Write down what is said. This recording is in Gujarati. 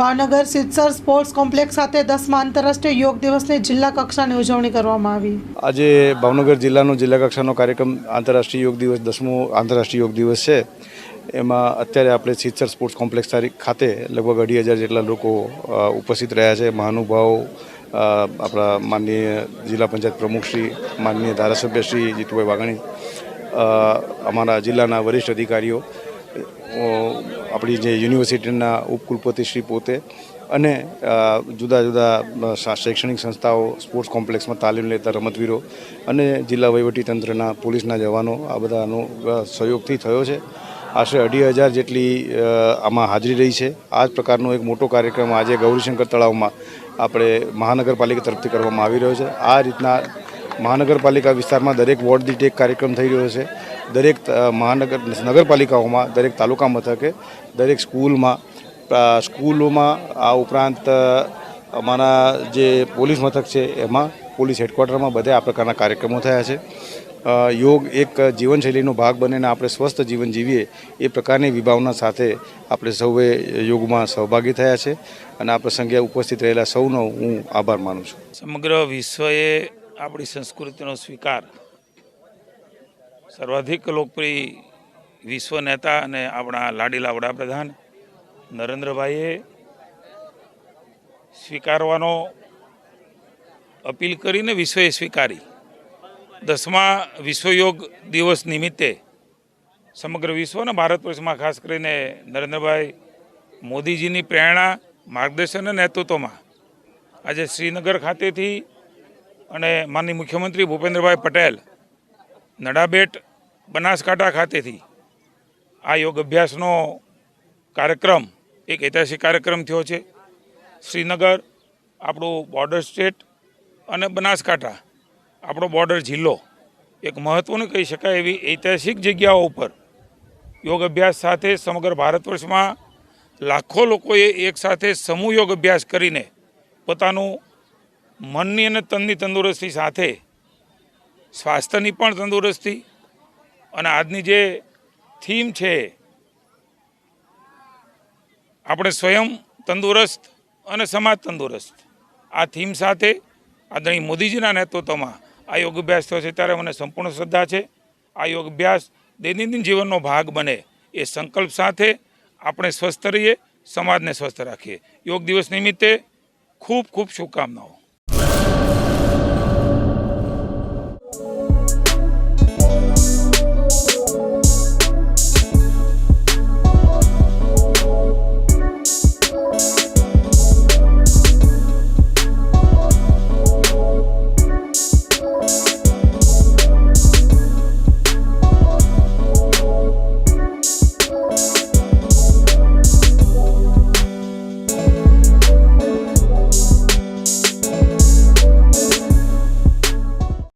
ભાવનગર સિત્સર સ્પોર્ટ્સ કોમ્પ્લેક્સ ખાતે દસમા આંતરરાષ્ટ્રીય યોગ દિવસની જિલ્લા કક્ષાની ઉજવણી કરવામાં આવી. આજે ભાવનગર જિલ્લાનો જિલ્લા કક્ષાનો કાર્યક્રમ આંતરરાષ્ટ્રીય યોગ દિવસ, દસમો આંતરરાષ્ટ્રીય યોગ દિવસ છે. એમાં અત્યારે આપણે સિત્સર સ્પોર્ટ્સ કોમ્પ્લેક્સ તારીખ ખાતે લગભગ અઢી હજાર જેટલા લોકો ઉપસ્થિત રહ્યા છે. મહાનુભાવો આપણા માનનીય જિલ્લા પંચાયત પ્રમુખશ્રી માનનીય ધારાસભ્ય શ્રી જીતુભાઈ વાઘાણી અમારા જિલ્લાના વરિષ્ઠ અધિકારીઓ આપણી જે યુનિવર્સિટીના ઉપકુલપતિ શ્રી પોતે અને જુદા જુદા શૈક્ષણિક સંસ્થાઓ, સ્પોર્ટ્સ કોમ્પ્લેક્સમાં તાલીમ લેતા રમતવીરો અને જિલ્લા વહીવટીતંત્રના પોલીસના જવાનો, આ બધાનો સહયોગથી થયો છે. આશરે અઢી હજાર જેટલી આમાં હાજરી રહી છે. આ જ પ્રકારનો એક મોટો કાર્યક્રમ આજે ગૌરીશંકર તળાવમાં આપણે મહાનગરપાલિકા તરફથી કરવામાં આવી રહ્યો છે. આ રીતના મહાનગરપાલિકા વિસ્તારમાં દરેક વોર્ડ દીઠ એક કાર્યક્રમ થઈ રહ્યો છે. દરેક મહાનગર, નગરપાલિકાઓમાં, દરેક તાલુકા મથકે, દરેક સ્કૂલમાં સ્કૂલોમાં આ ઉપરાંત અમારા જે પોલીસ મથક છે, એમાં પોલીસ હેડક્વાર્ટરમાં બધે આ પ્રકારના કાર્યક્રમો થયા છે. યોગ એક જીવનશૈલીનો ભાગ બને અને આપણે સ્વસ્થ જીવન જીવીએ એ પ્રકારની વિભાવના સાથે આપણે સૌએ યોગમાં સહભાગી થયા છે. અને આ પ્રસંગે ઉપસ્થિત રહેલા સૌનો હું આભાર માનું છું. સમગ્ર વિશ્વએ આપણી સંસ્કૃતિનો સ્વીકાર. સર્વાધિક લોકપ્રિય વિશ્વ નેતા અને આપણા લાડીલા વડાપ્રધાન નરેન્દ્રભાઈએ સ્વીકારવાનો અપીલ કરીને વિશ્વએ સ્વીકારી. દસમા વિશ્વયોગ દિવસ નિમિત્તે સમગ્ર વિશ્વ અને ભારત વર્ષમાં ખાસ કરીને નરેન્દ્રભાઈ મોદીજીની પ્રેરણા, માર્ગદર્શન અને નેતૃત્વમાં આજે શ્રીનગર ખાતેથી અને માનની મુખ્યમંત્રી ભૂપેન્દ્રભાઈ પટેલ નડાબેટ બનાસકાંઠા ખાતેથી આ યોગ અભ્યાસનો કાર્યક્રમ, એક ઐતિહાસિક કાર્યક્રમ થયો છે. શ્રીનગર, આપણું બોર્ડર સ્ટેટ અને બનાસકાંઠા, આપણો બોર્ડર જિલ્લો, એક મહત્ત્વનું કહી શકાય એવી ઐતિહાસિક જગ્યાઓ ઉપર યોગ અભ્યાસ સાથે સમગ્ર ભારત વર્ષમાં લાખો લોકોએ એક સાથે સમૂહ યોગ અભ્યાસ કરીને પોતાનું મનની અને તનની તંદુરસ્તી સાથે, સ્વાસ્થ્યની પણ તંદુરસ્તી અને આજની જે થીમ છે, આપણે સ્વયં તંદુરસ્ત અને સમાજ તંદુરસ્ત. આ થીમ સાથે આદરણીય મોદીજીના નેતૃત્વમાં આ યોગ અભ્યાસ થયો છે. ત્યારે મને સંપૂર્ણ શ્રદ્ધા છે. આ યોગ અભ્યાસ દૈનંદિન જીવનનો ભાગ બને એ સંકલ્પ સાથે આપણે સ્વસ્થ રહીએ, સમાજને સ્વસ્થ રાખીએ. યોગ દિવસ નિમિત્તે ખૂબ ખૂબ શુભકામનાઓ.